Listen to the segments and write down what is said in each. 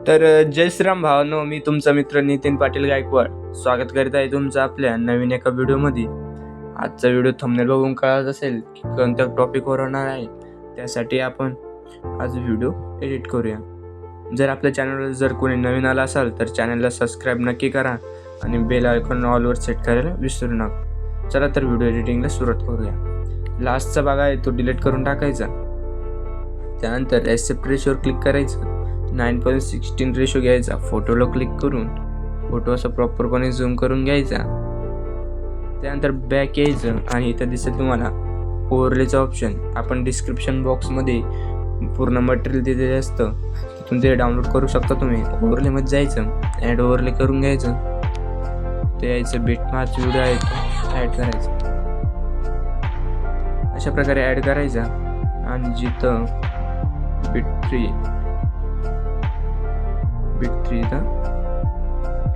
तर जयश्राम जय श्रीराम भावानो मी तुमचा मित्र नितीन पाटील गायकवाड स्वागत करीत आहे तुमचं आपल्या नवीन एका व्हिडिओमध्ये. आजचा व्हिडिओ थंबनेल बघून कळत असेल की कोणत्या टॉपिकवर होणार आहे त्यासाठी आपण आज व्हिडिओ एडिट करूया. जर आपल्या चॅनलवर जर कोणी नवीन आला असाल तर चॅनलला सबस्क्राईब नक्की करा आणि बेल आयकॉन ऑलवर सेट करायला विसरू नका. चला तर व्हिडिओ एडिटिंगला सुरुवात करूया. लास्टचा भाग आहे तो डिलीट करून टाकायचा. त्यानंतर एसेप्ट रेशोवर क्लिक करायचं. नाईन पॉईंट सिक्स्टीन रेशो घ्यायचा. फोटोला क्लिक करून फोटो असा प्रॉपरपणे झूम करून घ्यायचा. त्यानंतर बॅक यायचं आणि इथं दिसेल तुम्हाला ओव्हरलेचं ऑप्शन आपण डिस्क्रिप्शन बॉक्समध्ये पूर्ण मटेरियल दिलेलं असतं. तिथून ते डाउनलोड करू शकता तुम्ही. ओव्हरलेमध्ये जायचं. ॲड ओव्हरले करून घ्यायचं. ते यायचं बीट मार्च व्हिडिओ आहे तो ॲड करायचं. अशा प्रकारे ॲड करायचा. आणि जिथं बीट फ्री बीट थ्रीचा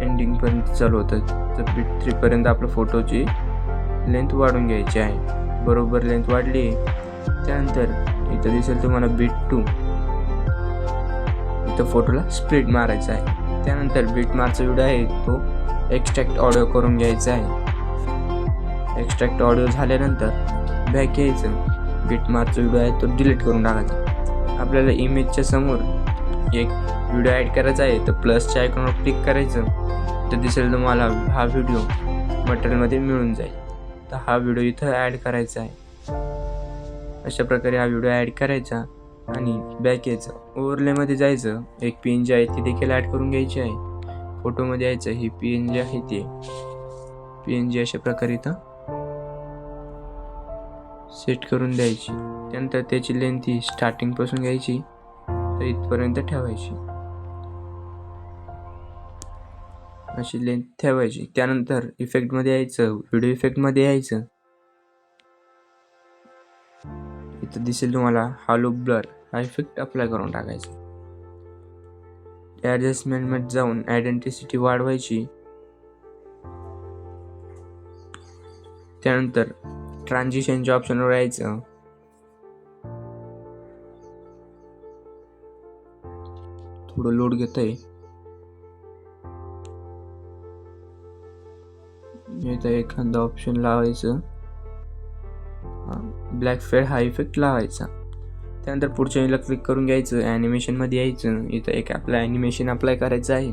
एंडिंगपर्यंत चालू होतं. तर बीट थ्रीपर्यंत आपल्या फोटोची लेंथ वाढून घ्यायची आहे. बरोबर लेंथ वाढली त्यानंतर इथं दिसेल तुम्हाला बीट टू इथं फोटोला स्प्लिट मारायचा आहे. त्यानंतर बीट मारचा व्हिडिओ आहे तो एक्स्ट्रॅक्ट ऑडिओ करून घ्यायचा आहे. एक्स्ट्रॅक्ट ऑडिओ झाल्यानंतर बॅक यायचं. बीट मारचा व्हिडिओ आहे तो डिलीट करून टाकायचा. आपल्याला इमेजच्या समोर एक व्हिडिओ ॲड करायचा आहे तर प्लसच्या आयकॉनवर क्लिक करायचं तर दिसेल तुम्हाला हा व्हिडिओ मटेरियलमध्ये मिळून जाईल. तर हा व्हिडिओ इथं ॲड करायचा आहे. अशा प्रकारे हा व्हिडिओ ॲड करायचा आणि बॅक यायचं. ओव्हरलेमध्ये जायचं. एक पी एन जी आहे ती देखील ॲड करून घ्यायची आहे. फोटोमध्ये यायचं ही पी एन जी आहे ती पी एन जी अशा प्रकारे इथं सेट करून द्यायची. त्यानंतर त्याची लेंथ ही स्टार्टिंगपासून घ्यायची. तर इथपर्यंत ठेवायची. अशी लेंथ ठेवायची. त्यानंतर इफेक्टमध्ये यायचं व्हिडिओ इफेक्टमध्ये यायचं. इथं दिसेल तुम्हाला हालो ब्लर हा इफेक्ट अप्लाय करून टाकायचा. ॲडजस्टमेंटमध्ये जाऊन आयडेंटिसिटी वाढवायची. त्यानंतर ट्रान्झिशनच्या ऑप्शनवर यायचं. थोडं लोड घेत आहे इथं एखादा ऑप्शन लावायचं. ब्लॅक फेड हा इफेक्ट लावायचा. त्यानंतर पुढच्या वेळेला क्लिक करून घ्यायचं ॲनिमेशनमध्ये यायचं. इथं एक आपलं ॲनिमेशन अप्लाय करायचं आहे.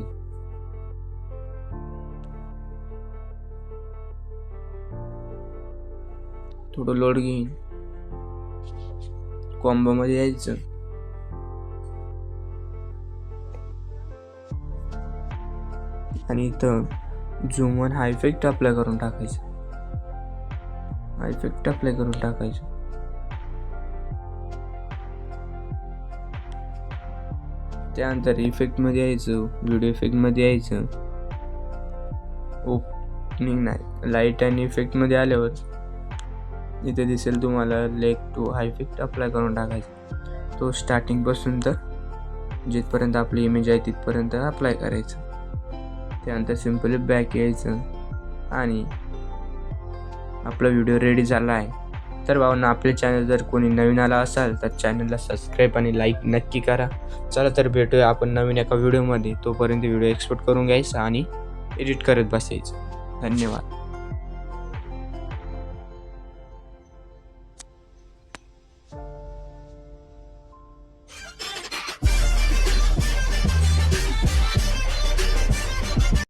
थोडं लोड घेईन. कॉम्बोमध्ये यायचं. आणि इथं झूमन हा इफेक्ट अप्लाय करून टाकायचा. हा इफेक्ट अप्लाय करून टाकायचा. त्यानंतर इफेक्टमध्ये यायचं व्हिडिओ इफेक्टमध्ये यायचं. ओपनिंग नाही लाइट आणि इफेक्टमध्ये आल्यावर इथे दिसेल तुम्हाला लेग टू हा इफेक्ट अप्लाय करून टाकायचा. तो स्टार्टिंगपासून तर जिथपर्यंत आपली इमेज आहे तिथपर्यंत अप्लाय करायचं. त्यानंतर सिम्पली बॅक यायचं आणि आपला व्हिडिओ रेडी झाला आहे. तर भावना आपले चॅनल जर कोणी नवीन आला असाल तर चॅनलला सबस्क्राईब आणि लाईक नक्की करा. चला तर भेटूया आपण नवीन एका व्हिडिओमध्ये तोपर्यंत व्हिडिओ एक्सपोर्ट करून घ्यायचा आणि एडिट करत बसायचं. धन्यवाद.